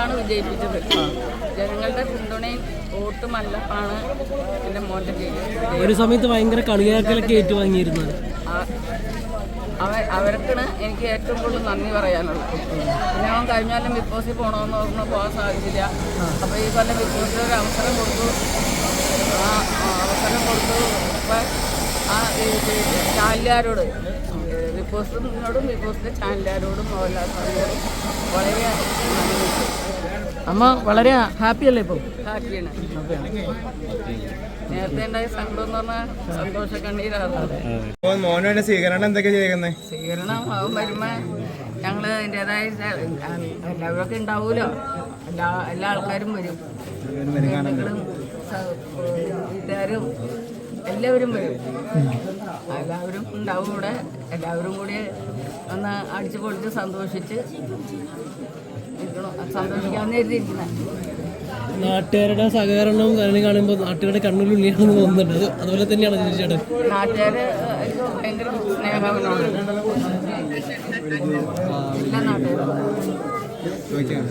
ജനങ്ങളാണ് വിജയിപ്പിച്ചത് ജനങ്ങളുടെ പിന്തുണയും വോട്ടും അല്ലപ്പാണ് എന്റെ മോന്റെ ജയിച്ചത് ഒരു സമയത്ത് ഭയങ്കര കളിയാക്കലൊക്കെ ഏറ്റുവാങ്ങിയിരുന്നു അവ അവർക്കാണ് എനിക്ക് ഏറ്റവും കൂടുതൽ നന്ദി പറയാനുള്ളത്. പിന്നെ അവൻ കഴിഞ്ഞാലും ബിഗ് ബോസിൽ പോകണമെന്ന് പറഞ്ഞാൽ പോകാൻ സാധിച്ചില്ല. അപ്പോൾ ഈ കൊല്ലം ബിഗ് ബോസിൽ ഒരു അവസരം കൊടുത്തു. ആ അവസരം കൊടുത്തു. അപ്പം ആ ചാനലുകാരോട് ബിഗ് ബോസിനോടും ബിഗ് ബോസിന്റെ ചാനലുകാരോടും മോഹൻലാൽ സാറിനോടും വളരെ അമ്മ വളരെ ഹാപ്പി അല്ലേ ഇപ്പോൾ ഹാപ്പിയാണ് നേരത്തെ ഉണ്ടായ എന്ന് പറഞ്ഞാൽ സന്തോഷ കണ്ണീരാണ് സ്വീകരണം എന്തൊക്കെ ചെയ്യുന്നത് സ്വീകരണം അവൻ വരുമ്പോ ഞങ്ങൾ അതിന്റെതായ എല്ലാവരൊക്കെ ഉണ്ടാവൂലോ? എല്ലാ എല്ലാ ആൾക്കാരും വരും. ബന്ധുക്കളും വീട്ടുകാരും എല്ലാവരും വരും. എല്ലാവരും ഉണ്ടാവും ഇവിടെ. എല്ലാവരും കൂടി ഒന്ന് അടിച്ചു പൊളിച്ച് സന്തോഷിച്ച് എഴുതിയിരിക്കുന്നത് നാട്ടുകാരുടെ സഹകരണവും കാരണം കാണുമ്പോൾ നാട്ടുകാരുടെ കണ്ണൂരുള്ളിയാണെന്ന് തോന്നുന്നുണ്ട് അത് അതുപോലെ തന്നെയാണ് ചേച്ചിയുടെ നാട്ടുകാര് ഭയങ്കര സ്നേഹവനോട് എല്ലാ നാട്ടുകാരും ചോദിക്കാം.